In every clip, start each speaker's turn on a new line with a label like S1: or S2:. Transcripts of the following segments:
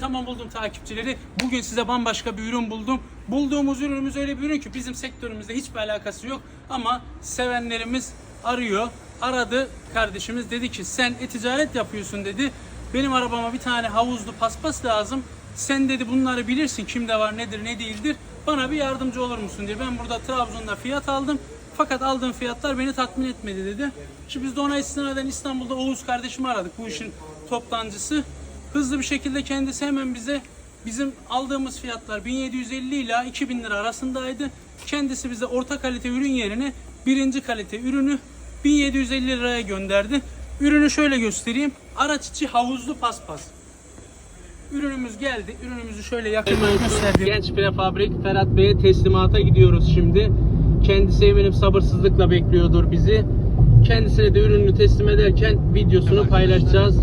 S1: Tamam buldum takipçileri. Bugün size bambaşka bir ürün buldum. Bulduğumuz ürünümüz öyle bir ürün ki bizim sektörümüzde hiçbir alakası yok. Ama sevenlerimiz arıyor. Aradı kardeşimiz dedi ki sen e-ticaret yapıyorsun dedi. Benim arabama bir tane havuzlu paspas lazım. Sen dedi bunları bilirsin kimde var nedir ne değildir. Bana bir yardımcı olur musun diye. Ben burada Trabzon'da fiyat aldım. Fakat aldığım fiyatlar beni tatmin etmedi dedi. Şimdi biz de ona istinaden İstanbul'da Oğuz kardeşimi aradık bu işin toptancısı. Hızlı bir şekilde kendisi hemen bize bizim aldığımız fiyatlar 1750 ile 2000 lira arasındaydı. Kendisi bize orta kalite ürün yerine birinci kalite ürünü 1750 liraya gönderdi. Ürünü şöyle göstereyim. Araç içi havuzlu paspas. Ürünümüz geldi. Ürünümüzü şöyle yakından gösterdim. Genç prefabrik Ferhat Bey'e teslimata gidiyoruz şimdi. Kendisi eminim sabırsızlıkla bekliyordur bizi. Kendisine de ürünü teslim ederken videosunu paylaşacağız.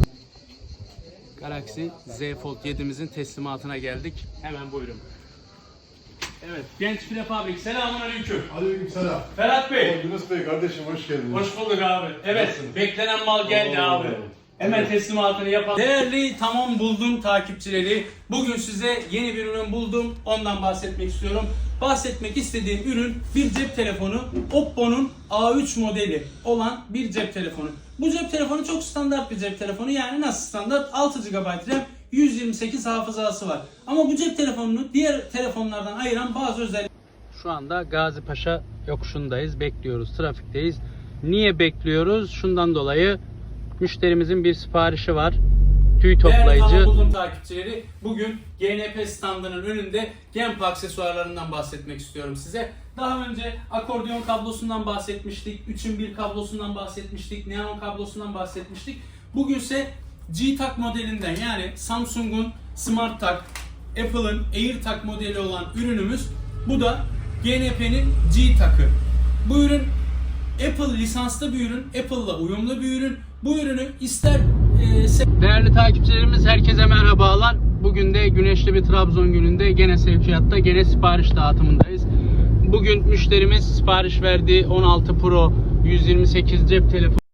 S1: Galaxy Z Fold 7'mizin teslimatına geldik. Hemen buyurun. Evet, genç prefabrik. Selamun aleyküm.
S2: Aleykümselam.
S1: Ferhat Bey.
S2: Yunus Bey kardeşim hoş geldiniz.
S1: Hoş bulduk abi. Evet,
S2: Nasılsın?
S1: beklenen mal geldi
S2: Oo.
S1: abi. Hemen teslimatını yapalım. Değerli tamam buldum takipçileri. Bugün size yeni bir ürün buldum. Ondan bahsetmek istiyorum. Bahsetmek istediğim ürün bir cep telefonu. Oppo'nun A3 modeli olan bir cep telefonu. Bu cep telefonu çok standart bir cep telefonu. Yani nasıl standart? 6 GB RAM, 128 hafızası var. Ama bu cep telefonunu diğer telefonlardan ayıran bazı özellikler şu anda Gazi Paşa yokuşundayız. Bekliyoruz. Trafikteyiz. Niye bekliyoruz? Şundan dolayı müşterimizin bir siparişi var. Tüy toplayıcı. buldum takipçileri. Bugün GNP standının önünde Gemp aksesuarlarından bahsetmek istiyorum size. Daha önce akordeon kablosundan bahsetmiştik. 3'ün 1 kablosundan bahsetmiştik. Neon kablosundan bahsetmiştik. Bugünse G-Tak modelinden yani Samsung'un Smart Tak, Apple'ın AirTag modeli olan ürünümüz. Bu da GNP'nin G-Tak'ı. Bu ürün Apple lisanslı bir ürün, Apple'la uyumlu bir ürün. Bu ürünü ister e, Değerli takipçilerimiz herkese merhabalar. Bugün de güneşli bir Trabzon gününde gene sevkiyatta gene sipariş dağıtımındayız. Bugün müşterimiz sipariş verdiği 16 Pro 128 cep telefonu